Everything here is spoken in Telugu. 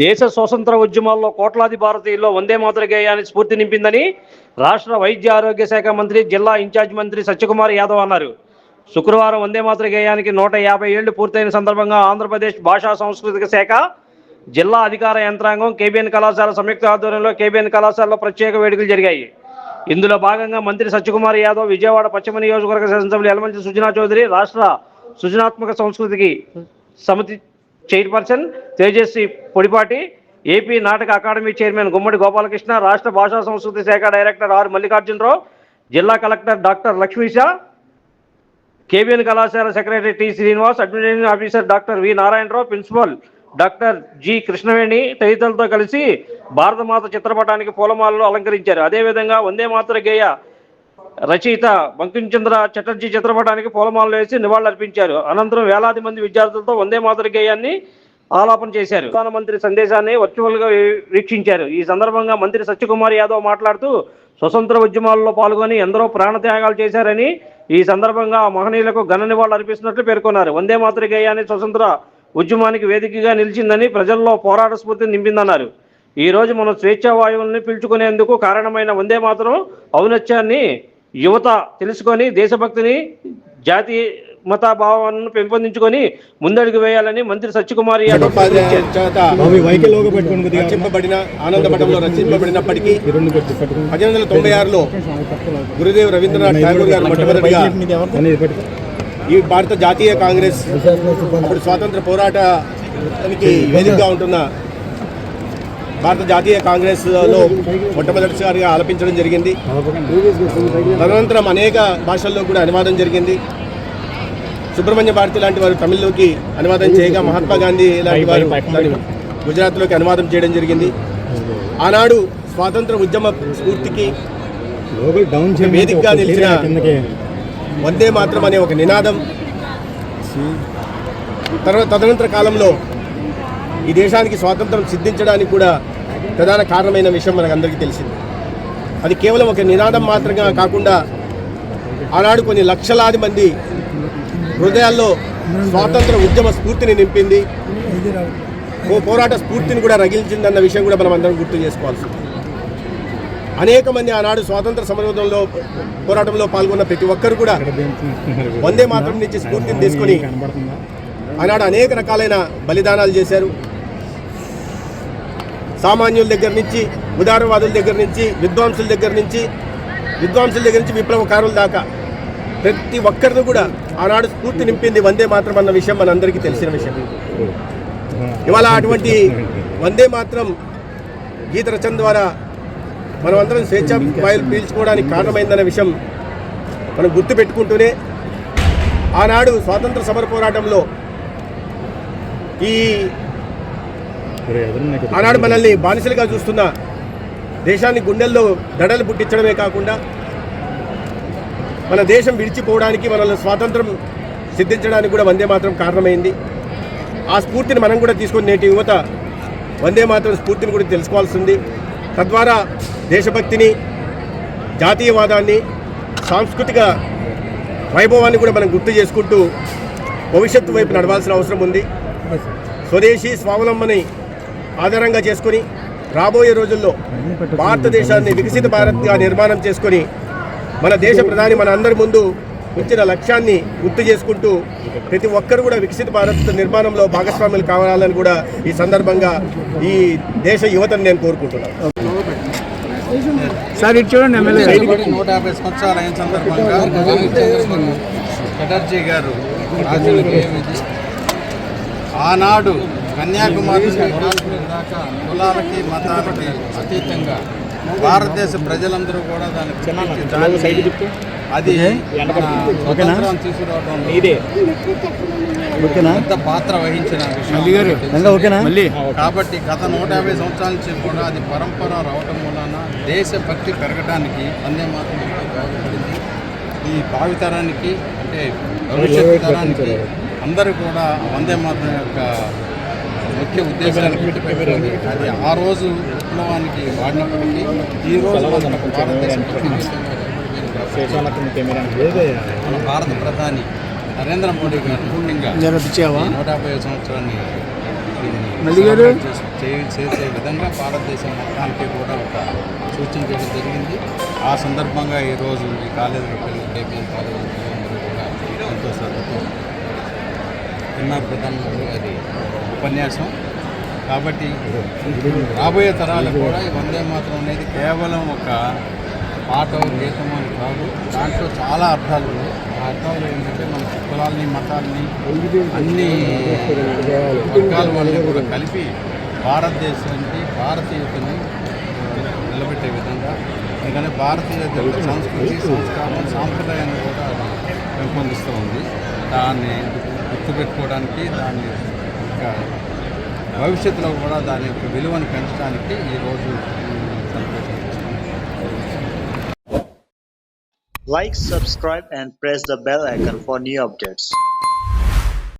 దేశ స్వతంత్ర ఉద్యమాల్లో కోట్లాది భారతీయుల్లో వందే మాతర స్ఫూర్తి నింపిందని రాష్ట్ర వైద్య ఆరోగ్య శాఖ మంత్రి జిల్లా ఇన్ఛార్జ్ మంత్రి సత్యకుమార్ యాదవ్ అన్నారు. శుక్రవారం వందే మాతృగేయానికి నూట యాభై ఏళ్ళు పూర్తయిన సందర్భంగా ఆంధ్రప్రదేశ్ భాషా సాంస్కృతిక శాఖ జిల్లా అధికార యంత్రాంగం కేబిఎన్ కళాశాల సంయుక్త ఆధ్వర్యంలో కేబిఎన్ కళాశాలలో ప్రత్యేక వేడుకలు జరిగాయి. ఇందులో భాగంగా మంత్రి సత్యకుమార్ యాదవ్ విజయవాడ పశ్చిమ నియోజకవర్గ శాసనసభ్యులు యలమంచి సుజనా చౌదరి రాష్ట్ర సృజనాత్మక సంస్కృతికి సమితి chairperson Tejaswi Podipati A P నాటక అకాడమీ చైర్మన్ గుమ్మడి గోపాలకృష్ణ రాష్ట్ర భాషా సంస్కృతి శాఖ డైరెక్టర్ ఆర్ మల్లికార్జునరావు జిల్లా కలెక్టర్ డాక్టర్ లక్ష్మీషా కేబిఎన్ కళాశాల secretary T Srinivas administration officer doctor V Narayanarao principal doctor G Krishnaveni తదితరులతో కలిసి భారతమాత చిత్రపటానికి పూలమాలలు అలంకరించారు. అదేవిధంగా వందే మాతృ గేయ రచయిత బంకించంద్ర చటర్జీ చిత్రపటానికి పూలమాలలు వేసి నివాళులర్పించారు అనంతరం వేలాది మంది విద్యార్థులతో వందే మాతర గేయాన్ని ఆలాపన చేశారు. ప్రధానమంత్రి సందేశాన్ని వర్చువల్గా వీక్షించారు. ఈ సందర్భంగా మంత్రి సత్యకుమార్ యాదవ్ మాట్లాడుతూ స్వతంత్ర ఉద్యమాల్లో పాల్గొని ఎందరో ప్రాణత్యాగాలు చేశారని ఈ సందర్భంగా ఆ మహనీయులకు ఘన నివాళులు అర్పిస్తున్నట్లు పేర్కొన్నారు. వందే మాతర గేయాన్ని స్వతంత్ర ఉద్యమానికి వేదికగా నిలిచిందని ప్రజల్లో పోరాట స్ఫూర్తిని నింపిందన్నారు. ఈ రోజు మనం స్వేచ్ఛా వాయువుల్ని పీల్చుకునేందుకు కారణమైన వందే మాత్రం ఔన్నత్యాన్ని యువత తెలుసుకొని దేశభక్తిని జాతీయ మత భావాలను పెంపొందించుకొని ముందడుగు వేయాలని మంత్రి సత్యకుమార్ రచింపబడిన ఆనందమఠంలో రచింపబడినప్పటికీ పద్దెనిమిది వందల తొంభై ఆరులో గురుదేవ్ రవీంద్రనాథ్ ఠాగూర్ గారు మొట్టమొదటిగా ఈ భారత జాతీయ కాంగ్రెస్ అప్పుడు స్వాతంత్ర పోరాటానికి వేదికగా ఉంటున్న భారత జాతీయ కాంగ్రెస్లో మొట్టమొదటిసారిగా ఆలపించడం జరిగింది. తదనంతరం అనేక భాషల్లో కూడా అనువాదం జరిగింది. సుబ్రహ్మణ్య భారతి లాంటి వారు తమిళ్ళోకి అనువాదం చేయగా మహాత్మా గాంధీ లాంటి వారు గుజరాత్లోకి అనువాదం చేయడం జరిగింది. ఆనాడు స్వాతంత్ర ఉద్యమ స్ఫూర్తికి వేదికగా నిలిచిన వందే మాత్రం అనే ఒక నినాదం. తర్వాత తదనంతర కాలంలో ఈ దేశానికి స్వాతంత్రం సిద్ధించడానికి కూడా ప్రధాన కారణమైన విషయం మనకు అందరికీ తెలిసింది. అది కేవలం ఒక నినాదం మాత్రంగా కాకుండా ఆనాడు కొన్ని లక్షలాది మంది హృదయాల్లో స్వాతంత్ర ఉద్యమ స్ఫూర్తిని నింపింది. ఓ పోరాట స్ఫూర్తిని కూడా రగిలించిందన్న విషయం కూడా మనం అందరం గుర్తు చేసుకోవాల్సి అనేక మంది ఆనాడు స్వాతంత్ర సమరంలో పోరాటంలో పాల్గొన్న ప్రతి ఒక్కరు కూడా వందే మాత్రం నుంచి స్ఫూర్తిని తీసుకొని ఆనాడు అనేక రకాలైన బలిదానాలు చేశారు. సామాన్యుల దగ్గర నుంచి ఉదారవాదుల దగ్గర నుంచి విద్వాంసుల దగ్గర నుంచి విద్వాంసుల దగ్గర నుంచి విప్లవకారుల దాకా ప్రతి ఒక్కరిని కూడా ఆనాడు స్ఫూర్తి నింపింది వందే మాత్రం అన్న విషయం మనందరికీ తెలిసిన విషయం. ఇవాళ అటువంటి వందే మాత్రం గీత రచన ద్వారా మనం అందరం స్వేచ్ఛ వాయులు పీల్చుకోవడానికి కారణమైందన్న విషయం మనం గుర్తుపెట్టుకుంటూనే ఆనాడు స్వాతంత్ర సమర పోరాటంలో ఈ ఆనాడు మనల్ని బానిసలుగా చూస్తున్న దేశాన్ని గుండెల్లో దడలు పుట్టించడమే కాకుండా మన దేశం విడిచిపోవడానికి మనల్ని స్వాతంత్రం సిద్ధించడానికి కూడా వందే మాత్రం కారణమైంది. ఆ స్ఫూర్తిని మనం కూడా తీసుకొని నేటి యువత వందే మాత్రం స్ఫూర్తిని కూడా తెలుసుకోవాల్సి ఉంది తద్వారా దేశభక్తిని జాతీయవాదాన్ని సాంస్కృతిక వైభవాన్ని కూడా మనం గుర్తు చేసుకుంటూ భవిష్యత్తు వైపు నడవాల్సిన అవసరం ఉంది. స్వదేశీ స్వావలంబని ఆధారంగా చేసుకొని రాబోయే రోజుల్లో భారతదేశాన్ని వికసిత భారత్గా నిర్మాణం చేసుకొని మన దేశ ప్రధాని మన అందరి ముందు ఉంచిన లక్ష్యాన్ని గుర్తు చేసుకుంటూ ప్రతి ఒక్కరు కూడా వికసిత భారత్ నిర్మాణంలో భాగస్వాములు కావాలని కూడా ఈ సందర్భంగా ఈ దేశ యువతను నేను కోరుకుంటున్నాను సార్ ఇటు చూడండి ఎమ్మెల్యే నూట యాభై సంవత్సరాలు అయిన సందర్భంగా చటర్జీ గారు. ఆనాడు కన్యాకుమారి నుంచి కాశ్మీర్ దాకా కులాలకి మతాలకి అతీతంగా భారతదేశ ప్రజలందరూ కూడా దాన్ని అది స్వతంత్రం పెద్ద పాత్ర వహించిన విషయం. రంగా ఓకేనా? మళ్ళీ కాబట్టి గత నూట యాభై సంవత్సరాల నుంచి కూడా అది పరంపర రావటం వలన దేశభక్తి పెరగడానికి వందే మాత్రం దోహదపడింది ఈ భావితరానికి అంటే భవిష్యత్తు తరానికి అందరూ కూడా వందే మాత్రం యొక్క ముఖ్య ఉద్దేశాన్ని గుర్తుపెట్టుకుంది అది ఆ రోజు విప్లవానికి వాడినప్పటికీ ఈ రోజు మన భారతదేశం మన భారత ప్రధాని నరేంద్ర మోడీ గారు ఈ నూట యాభై సంవత్సరాన్ని చేసే విధంగా భారతదేశం మొత్తానికి కూడా ఒక సూచన చేయడం జరిగింది. ఆ సందర్భంగా ఈరోజు ఈ కాలేజీలో పిల్లలు కేపీఎం కాలేజీ పిల్లలందరూ కూడా ఎంతో శ్రద్ధతో విన్నారు ప్రధానమంత్రి గారి ఉపన్యాసం. కాబట్టి రాబోయే తరాలకు కూడా ఈ వందే మాత్రం అనేది కేవలం ఒక పాట గీతం అని కాదు. దాంట్లో చాలా అర్థాలు ఉన్నాయి. ఆ అర్థాలు ఏంటంటే మన కులాలని మతాలని అన్ని వర్గాల వాళ్ళని కూడా కలిపి భారతదేశానికి భారతీయతని నిలబెట్టే విధంగా ఎందుకంటే భారతీయ సంస్కృతి సంస్కారం సాంప్రదాయాన్ని కూడా పెంపొందిస్తూ ఉంది. దాన్ని గుర్తుపెట్టుకోవడానికి దాన్ని ఇంకా భవిష్యత్తులో కూడా దాని యొక్క విలువను పెంచడానికి ఈరోజు Like, subscribe, and press the bell icon for new updates.